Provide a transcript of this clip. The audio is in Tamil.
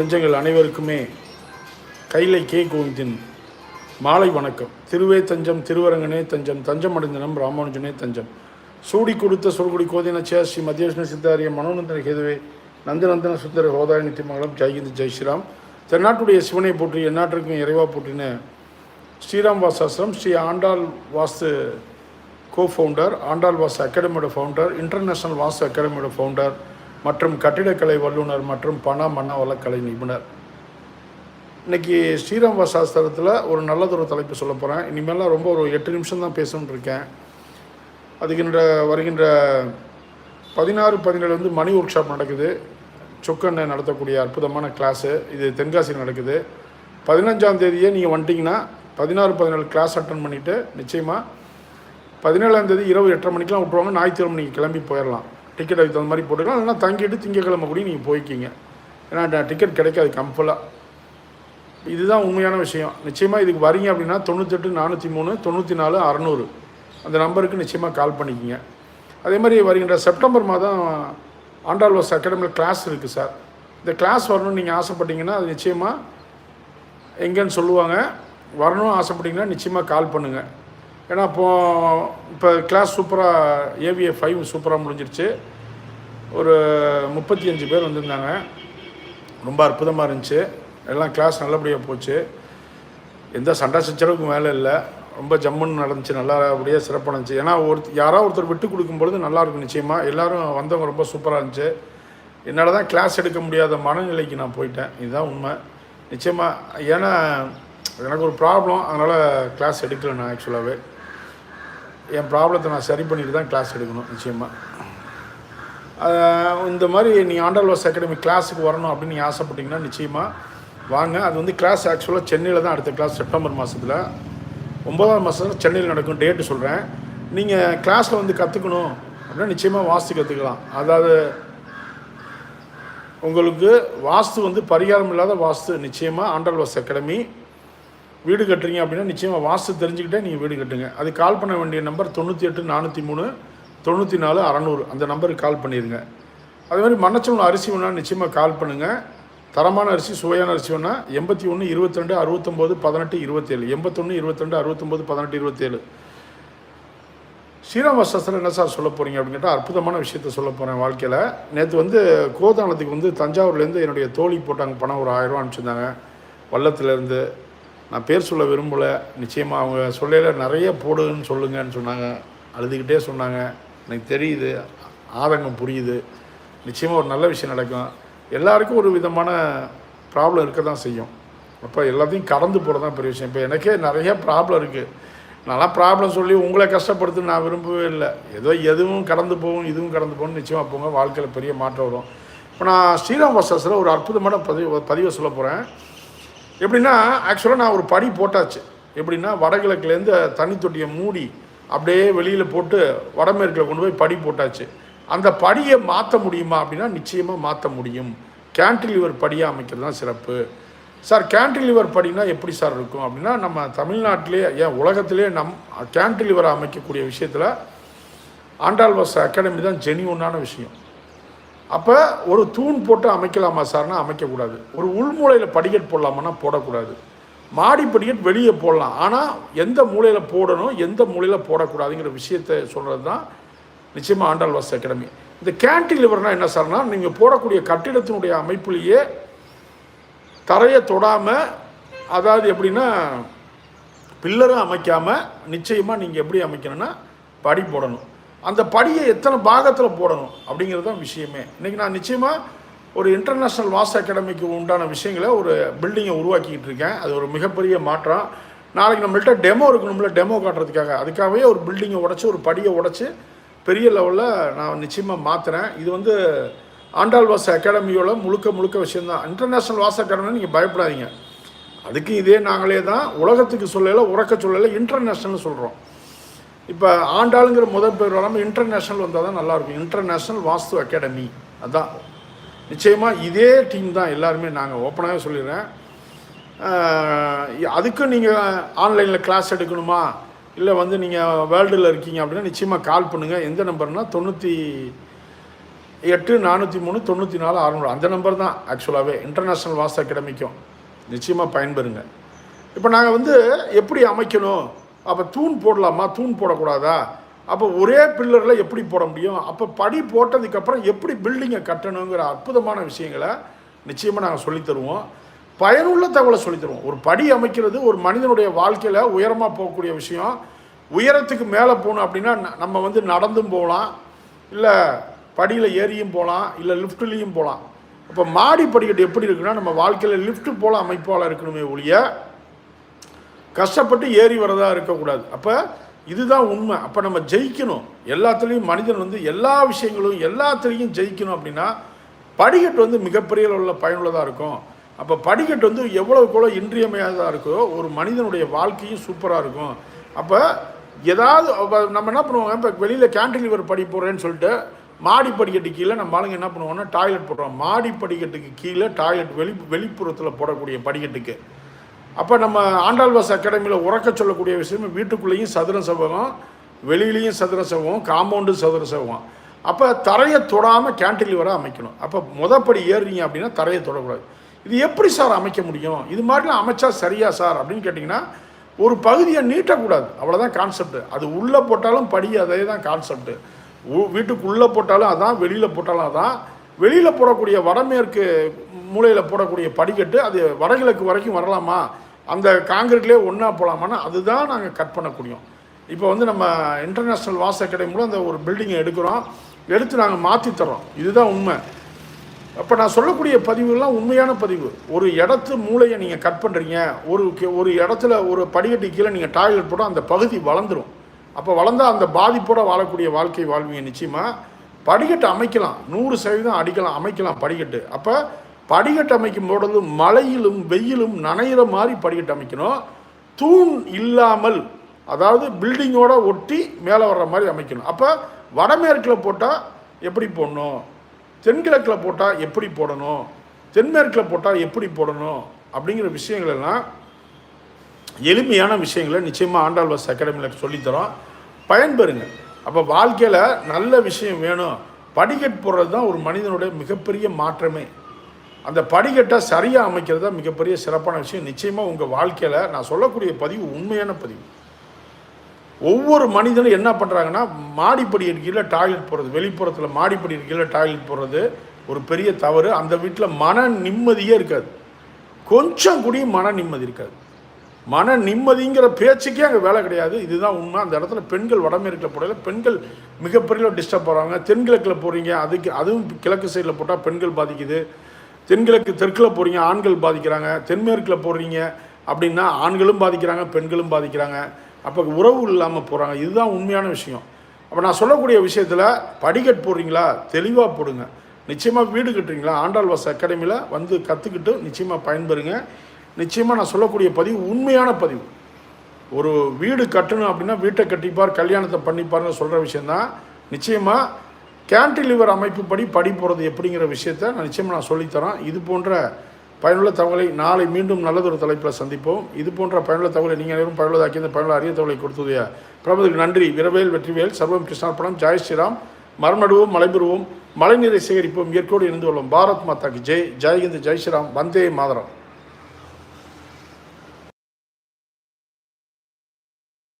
செஞ்சங்கள் அனைவருக்குமே கைலை கே கோவிந்தின் மாலை வணக்கம். திருவே தஞ்சம் திருவரங்கனே தஞ்சம் தஞ்சம் அடைந்தனம் ராமானுஜனே தஞ்சம். சூடி கொடுத்த சொல்குடி கோதின சே ஸ்ரீ மத்தியஷ்ண சித்தாரிய மனோநந்தன கேதுவே நந்தநந்தன சுந்தர ஹோதாய நித்தியமங்கலம் ஜெய்ஹிந்த் ஜெய் ஸ்ரீராம். தென்னாட்டுடைய சிவனை போற்றி எந்நாட்டிற்கும் இறைவா போற்றின ஸ்ரீராம் வாசாசிரம் ஸ்ரீ ஆண்டாள் வாஸ்து கோ ஃபவுண்டர் ஆண்டாள் வாசு அகாடமியோட ஃபவுண்டர் இன்டர்நேஷனல் வாஸ்து அகாடமியோட ஃபவுண்டர் மற்றும் கட்டிடக்கலை வல்லுநர் மற்றும் பண மன வளக்கலை நிபுணர். இன்னைக்கு ஸ்ரீராம் சாஸ்திரத்தில் ஒரு நல்லதொரு தலைப்பு சொல்ல போகிறேன் இனிமேலாம் ரொம்ப ஒரு எட்டு நிமிஷம் தான் பேசணும்னு இருக்கேன். அதுக்கின்ற வருகின்ற பதினாறு பதினேழு வந்து மணி ஒர்க் ஷாப் நடக்குது. சொக்கண்ணை நடத்தக்கூடிய அற்புதமான கிளாஸு இது தென்காசியில் நடக்குது. பதினஞ்சாம் தேதியே நீங்கள் வந்துட்டிங்கன்னா பதினாறு பதினேழு கிளாஸ் அட்டன் பண்ணிவிட்டு நிச்சயமாக பதினேழாம் தேதி இரவு எட்டரை மணிக்கெலாம் விட்ருவாங்க ஞாயிற்றுக்கிழமை நீங்கள் கிளம்பி போயிடலாம் டிக்கெட் அதுக்கு தகுந்த மாதிரி போட்டுக்கலாம். இல்லைனா தங்கிட்டு திங்கக்கிழமை கூட நீங்கள் போய்க்கிங்க. ஏன்னா டிக்கெட் கிடைக்காது கம்பலாக இதுதான் உண்மையான விஷயம். நிச்சயமாக இதுக்கு வரீங்க அப்படின்னா தொண்ணூத்தெட்டு நானூற்றி மூணு தொண்ணூற்றி நாலு அறநூறு. அந்த நம்பருக்கு நிச்சயமாக கால் பண்ணிக்கிங்க. அதே மாதிரி வருகின்ற செப்டம்பர் மாதம் ஆண்டாள்வாஸ் அகாடமியில் கிளாஸ் இருக்குது சார் இந்த கிளாஸ் வரணும்னு நீங்கள் ஆசைப்பட்டீங்கன்னா அது நிச்சயமாக எங்கேன்னு சொல்லுவாங்க. வரணும்னு ஆசைப்பட்டீங்கன்னா நிச்சயமாக கால் பண்ணுங்கள் ஏன்னா இப்போ இப்போ கிளாஸ் சூப்பராக ஏவிஏ ஃபைவ் சூப்பராக முடிஞ்சிருச்சு. ஒரு முப்பத்தி அஞ்சு பேர் வந்திருந்தாங்க. ரொம்ப அற்புதமாக இருந்துச்சு. எல்லாம் கிளாஸ் நல்லபடியாக போச்சு. எந்த சண்டை சச்சரவுக்கு மேலே இல்லை. ரொம்ப ஜம்முன்னு நடந்துச்சு. நல்லபடியாக சிறப்பாக இருந்துச்சு ஏன்னா ஒரு யாராவது ஒருத்தர் விட்டு கொடுக்கும் பொழுது நல்லா இருக்கும் நிச்சயமாக எல்லாரும் வந்தவங்க ரொம்ப சூப்பராக இருந்துச்சு. என்னால் தான் கிளாஸ் எடுக்க முடியாத மனநிலைக்கு நான் போயிட்டேன். இதுதான் உண்மை. நிச்சயமாக ஏன்னா எனக்கு ஒரு ப்ராப்ளம் அதனால் கிளாஸ் எடுக்கல நான் ஆக்சுவலாகவே என் ப்ராப்ளத்தை நான் சரி பண்ணிட்டு தான் கிளாஸ் எடுக்கணும். நிச்சயமாக இந்த மாதிரி நீ ஆண்டர்வாஸ் அகாடமி கிளாஸுக்கு வரணும் அப்படின்னு நீங்கள் ஆசைப்பட்டீங்கன்னா நிச்சயமாக வாங்க. அது வந்து கிளாஸ் ஆக்சுவலாக சென்னையில் தான் அடுத்த கிளாஸ் செப்டம்பர் மாதத்தில் ஒன்பதாம் மாதம் சென்னையில் நடக்கும் டேட்டு சொல்கிறேன் நீங்கள் கிளாஸில் வந்து கற்றுக்கணும் அப்படின்னா நிச்சயமாக வாஸ்து கற்றுக்கலாம் அதாவது உங்களுக்கு வாஸ்து வந்து பரிகாரம் இல்லாத வாஸ்து நிச்சயமாக ஆண்டர்வாஸ் அகாடமி. வீடு கட்டுறீங்க அப்படின்னா நிச்சயமாக வாஸ்து தெரிஞ்சுக்கிட்டே நீங்கள் வீடு கட்டுங்க. அது கால் பண்ண வேண்டிய நம்பர் தொண்ணூற்றி எட்டு நானூற்றி மூணு. தொண்ணூற்றி நாலு அறநூறு. அந்த நம்பருக்கு கால் பண்ணிடுங்க அதே மாதிரி மண்ணச்சோளம் அரிசி வேணால் நிச்சயமாக கால் பண்ணுங்கள் தரமான அரிசி சுவையான அரிசி வேணால் எண்பத்தி ஒன்று இருபத்திரெண்டு அறுபத்தொம்போது பதினெட்டு இருபத்தேழு. எண்பத்தொன்று இருபத்திரெண்டு அறுபத்தொம்போது பதினெட்டு இருபத்தேழு. ஸ்ரீராம் என்ன சார் சொல்ல போகிறீங்க அப்படின்னு கேட்டால் அற்புதமான விஷயத்த சொல்ல போகிறேன் வாழ்க்கையில். நேற்று வந்து கோதானத்துக்கு வந்து தஞ்சாவூர்லேருந்து என்னுடைய தோழி போட்டாங்க பணம் ஒரு ஆயிரரூவா அனுப்பிச்சிருந்தாங்க. வல்லத்துலேருந்து. நான் பேர் சொல்ல விரும்பலை. நிச்சயமாக அவங்க சொல்லையில் நிறைய போடுன்னு சொல்லுங்கன்னு சொன்னாங்க. அழுதுகிட்டே சொன்னாங்க. எனக்கு தெரியுது ஆதங்கம் புரியுது. நிச்சயமாக ஒரு நல்ல விஷயம் நடக்கும். எல்லாருக்கும் ஒரு விதமான ப்ராப்ளம் இருக்க தான் செய்யும். அப்போ எல்லாத்தையும் கடந்து போகிறது தான் பெரிய விஷயம். இப்போ எனக்கே நிறைய ப்ராப்ளம் இருக்குது நான்லாம் ப்ராப்ளம் சொல்லி உங்களை கஷ்டப்படுத்து நான் விரும்பவே இல்லை. ஏதோ எதுவும் கடந்து போகும் இதுவும் கடந்து போகும் நிச்சயமாக போங்க. வாழ்க்கையில் பெரிய மாற்றம் வரும். இப்போ நான் ஸ்ரீராம் வசாஸில் ஒரு அற்புதமான பதிவு பதிவை சொல்ல போகிறேன் எப்படின்னா ஆக்சுவலாக நான் ஒரு படி போட்டாச்சு. எப்படின்னா வடகிழக்குலேருந்து தண்ணி தொட்டியை மூடி அப்படியே வெளியில் போட்டு வடமேற்கில் கொண்டு போய் படி போட்டாச்சு. அந்த படியை மாற்ற முடியுமா அப்படின்னா நிச்சயமாக மாற்ற முடியும். கேன்டிலிவர் படியாக அமைக்கிறது தான் சிறப்பு. சார் கேன்டிலிவர் படினா எப்படி சார் இருக்கும் அப்படின்னா நம்ம தமிழ்நாட்டிலே ஏன் உலகத்திலே நம் கேன்டிலிவரை அமைக்கக்கூடிய விஷயத்தில் ஆண்டாள்வாஸ் அகாடமி தான் ஜெனியூனான விஷயம். அப்போ ஒரு தூண் போட்டு அமைக்கலாமா சார்னா அமைக்கக்கூடாது. ஒரு உள்மூலையில் படிக்கட் போடலாமான்னா போடக்கூடாது. மாடி வெளியே போடலாம். ஆனால் எந்த மூலையில் போடணும் எந்த மூலையில் போடக்கூடாதுங்கிற விஷயத்தை சொல்கிறது தான் நிச்சயமாக ஆண்டாள்வாஸ் அகாடமி. இந்த கேன்டிலிவர்னால் என்ன சார்னா நீங்கள் போடக்கூடிய கட்டிடத்தினுடைய அமைப்புலேயே தரையை தொடாமல் அதாவது எப்படின்னா பில்லரும் அமைக்காமல் நிச்சயமாக நீங்கள் எப்படி அமைக்கணும்னா படி போடணும். அந்த படியை எத்தனை பாகத்தில் போடணும் அப்படிங்கிறது தான் விஷயமே. இன்றைக்கி நான் நிச்சயமாக ஒரு இன்டர்நேஷ்னல் வாஸ் அகாடமிக்கு உண்டான விஷயங்களை ஒரு பில்டிங்கை உருவாக்கிக்கிட்டு இருக்கேன். அது ஒரு மிகப்பெரிய மாற்றம் நாளைக்கு நம்மள்கிட்ட டெமோ இருக்கணும்ல டெமோ காட்டுறதுக்காக. அதுக்காகவே ஒரு பில்டிங்கை உடச்சி ஒரு படியை உடச்சி பெரிய லெவலில் நான் நிச்சயமாக மாற்றுறேன் இது வந்து ஆண்டாள் வாஸ் அகாடமியோட முழுக்க முழுக்க விஷயம்தான். இன்டர்நேஷ்னல் வாஸ் அகாடமி நீங்கள் பயப்படாதீங்க. அதுக்கு இதே நாங்களே தான் உலகத்துக்கு சொல்லலை உறக்க சொல்லலை இன்டர்நேஷ்னல்னு சொல்கிறோம் இப்போ ஆண்டாளுங்கிற முதல் பேர் வராமல் இன்டர்நேஷ்னல் வந்தால் தான் நல்லாயிருக்கும் இன்டர்நேஷ்னல் வாஸ்து அகாடமி அதுதான் நிச்சயமாக இதே டீம் தான் எல்லாருமே நாங்கள் ஓப்பனாகவே சொல்லிடுறேன். அதுக்கும் நீங்கள் ஆன்லைனில் கிளாஸ் எடுக்கணுமா? இல்லை வந்து நீங்கள் வேர்ல்டில் இருக்கீங்க அப்படின்னா நிச்சயமாக கால் பண்ணுங்கள் எந்த நம்பர்னால் தொண்ணூற்றி எட்டு நானூற்றி மூணு தொண்ணூற்றி நாலு அறநூறு. அந்த நம்பர் தான் ஆக்சுவலாகவே இன்டர்நேஷ்னல் வாஸ்து அகாடமிக்கும். நிச்சயமாக பயன்பெறுங்க. இப்போ நாங்கள் வந்து எப்படி அமைக்கணும்? அப்போ தூண் போடலாமா? தூண் போடக்கூடாதா? அப்போ ஒரே பில்லரில் எப்படி போட முடியும்? அப்போ படி போட்டதுக்கப்புறம் எப்படி பில்டிங்கை கட்டணுங்கிற அற்புதமான விஷயங்களை நிச்சயமாக நாங்கள் சொல்லித் தருவோம். பயனுள்ள தகவலை சொல்லித் தருவோம். ஒரு படி அமைக்கிறது ஒரு மனிதனுடைய வாழ்க்கையில் உயரமாக போகக்கூடிய விஷயம். உயரத்துக்கு மேலே போகணும் அப்படின்னா நம்ம வந்து நடந்தும் போகலாம். இல்லை படியில் ஏறியும் போகலாம். இல்லை லிஃப்ட்லேயும் போகலாம். அப்போ மாடி படிக்கட்டு எப்படி இருக்குன்னா நம்ம வாழ்க்கையில் லிஃப்ட் போல் அமைப்பால் இருக்கணுமே ஒழிய கஷ்டப்பட்டு ஏறி வரதாக இருக்கக்கூடாது. அப்போ இதுதான் உண்மை. அப்போ நம்ம ஜெயிக்கணும். எல்லாத்துலேயும் மனிதன் வந்து எல்லா விஷயங்களும் எல்லாத்துலேயும் ஜெயிக்கணும் அப்படின்னா படிக்கட்டு வந்து மிகப்பெரிய உள்ள பயனுள்ளதாக இருக்கும். அப்போ படிக்கட்டு வந்து எவ்வளவுக்கு எவ்வளோ இன்றியமையாததாக இருக்கோ ஒரு மனிதனுடைய வாழ்க்கையும் சூப்பராக இருக்கும். அப்போ ஏதாவது நம்ம என்ன பண்ணுவோம்? இப்போ வெளியில் கேன்டிலிவர் படி போடுறேன்னு சொல்லிட்டு மாடி படிக்கட்டு கீழே நம்ம ஆளுங்க என்ன பண்ணுவோம்னா டாய்லெட் போடுறோம். மாடி படிக்கட்டுக்கு கீழே டாய்லெட் வெளி வெளிப்புறத்தில் போடக்கூடிய படிக்கட்டுக்கு. அப்போ நம்ம ஆண்டாள்வாஸ் அகாடமியில் உறக்க சொல்லக்கூடிய விஷயம் வீட்டுக்குள்ளேயும் சதுர செவகம் வெளியிலையும் சதுர செவகம் காம்பவுண்டு சதுர செவகம் அப்போ தரையை தொடாமல் கேன்டிலிவராக அமைக்கணும். அப்போ முதப்படி ஏறுறீங்க அப்படின்னா தரையை தொடக்கூடாது. இது எப்படி சார் அமைக்க முடியும்? இது மாதிரிலாம் அமைச்சா சரியா சார் அப்படின்னு கேட்டிங்கன்னா ஒரு பகுதியை நீட்டக்கூடாது. அவ்வளோதான் கான்செப்ட் அது உள்ளே போட்டாலும் படி அதே தான் கான்செப்ட் வீட்டுக்குள்ளே போட்டாலும் அதான் வெளியில் போட்டாலும் அதான். வெளியில் போடக்கூடிய வடமேற்கு மூலையில் போடக்கூடிய படிக்கட்டு அது வடகிழக்கு வரைக்கும் வரலாமா? அந்த காங்கிரீட்லேயே ஒன்றா போகலாமான்னா அதுதான் நாங்கள் கட் பண்ணக்கூடியோம் இப்போ வந்து நம்ம இன்டர்நேஷ்னல் வாஸ் அகாடமி அந்த ஒரு பில்டிங்கை எடுக்கிறோம். எடுத்து நாங்கள் மாற்றி தர்றோம். இதுதான் உண்மை. அப்போ நான் சொல்லக்கூடிய பதிவுலாம் உண்மையான பதிவு. ஒரு இடத்து மூளையை நீங்கள் கட் பண்ணுறீங்க ஒரு ஒரு இடத்துல ஒரு படிக்கட்டு கீழே நீங்கள் டாய்லெட் போட்டால் அந்த பகுதி வளர்ந்துரும். அப்போ வளர்ந்தால் அந்த பாதிப்போடு வாழக்கூடிய வாழ்க்கை வாழ்வீங்க நிச்சயமாக படிக்கட்டு அமைக்கலாம். நூறு சதவீதம் அடிக்கலாம். அமைக்கலாம் படிக்கட்டு. அப்போ படிக்கட்டு அமைக்கும் பொழுது மழையிலும் வெயிலும் நனையிற மாதிரி படிக்கட்டு அமைக்கணும். தூண் இல்லாமல் அதாவது பில்டிங்கோட ஒட்டி மேலே வர்ற மாதிரி அமைக்கணும். அப்போ வடமேற்கில் போட்டால் எப்படி போடணும்? தென்கிழக்கில் போட்டால் எப்படி போடணும்? தென்மேற்கில் போட்டால் எப்படி போடணும்? அப்படிங்கிற விஷயங்கள் எல்லாம் எளிமையான விஷயங்களை நிச்சயமாக ஆண்டாள்வாஸ் அகாடமியில் சொல்லித்தரோம். பயன்பெறுங்க. அப்போ வாழ்க்கையில் நல்ல விஷயம் வேணும். படிக்கட் போடுறது தான் ஒரு மனிதனுடைய மிகப்பெரிய மாற்றமே. அந்த படிக்கட்டை சரியாக அமைக்கிறது தான் மிகப்பெரிய சிறப்பான விஷயம். நிச்சயமாக உங்கள் வாழ்க்கையில் நான் சொல்லக்கூடிய பதிவு உண்மையான பதிவு. ஒவ்வொரு மனிதனும் என்ன பண்ணுறாங்கன்னா மாடிப்படி கீழே டாய்லெட் போடுறது வெளிப்புறத்தில் மாடிப்படி கீழே டாய்லெட் போடுறது ஒரு பெரிய தவறு. அந்த வீட்டில் மன நிம்மதியே இருக்காது. கொஞ்சம் கூடிய மன நிம்மதி இருக்காது. மன நிம்மதிங்கிற பேச்சுக்கே அங்கே வேலை கிடையாது. இதுதான் உண்மை. அந்த இடத்துல பெண்கள் வடமேற்கில் போடல பெண்கள் மிகப்பெரிய டிஸ்டர்ப் போகிறாங்க தென்கிழக்கில் போகிறீங்க அதுக்கு அதுவும் கிழக்கு சைடில் போட்டால் பெண்கள் பாதிக்குது. தென்கிழக்கு தெற்கில் போகிறீங்க ஆண்கள் பாதிக்கிறாங்க. தென்மேற்கில் போடுறீங்க அப்படின்னா ஆண்களும் பாதிக்கிறாங்க பெண்களும் பாதிக்கிறாங்க. அப்போ உறவு இல்லாமல் போகிறாங்க இதுதான் உண்மையான விஷயம். அப்போ நான் சொல்லக்கூடிய விஷயத்தில் படிக்கட் போடுறீங்களா? தெளிவாக போடுங்க. நிச்சயமாக வீடு கட்டுறீங்களா? ஆண்டாள் வாச அகாடமியில் வந்து கற்றுக்கிட்டு நிச்சயமாக பயன்பெறுங்க. நிச்சயமாக நான் சொல்லக்கூடிய பதிவு உண்மையான பதிவு. ஒரு வீடு கட்டணும் அப்படின்னா வீட்டை கட்டிப்பார் கல்யாணத்தை பண்ணிப்பார்னு சொல்கிற விஷயந்தான் நிச்சயமாக கேன்டிலிவர் அமைப்புப்படி படி போகிறது எப்படிங்கிற விஷயத்த நான் நிச்சயமாக நான் சொல்லித்தரேன். இது போன்ற பயனுள்ள தகவலை நாளை மீண்டும் நல்லதொரு தலைப்பில் சந்திப்போம். இது போன்ற பயனுள்ள தகவலை நீங்கள் அனைவரும் பயனுள்ளதாக்கி இந்த பயனுள்ள அரிய தகவலை கொடுத்ததைய பிரபதுக்கு நன்றி. விரவேல் வெற்றிவேல். சர்வம் கிருஷ்ணார்ப்பணம் ஜெய் ஸ்ரீராம். மரம் மலைபெறுவோம் மழைநீரை சேகரிப்போம். இயற்கையோடு இணைந்து கொள்ளும் பாரத் மாதாக்கு ஜெய். ஜெய்ஹிந்த் ஜெய் ஸ்ரீராம். வந்தே மாதரம்.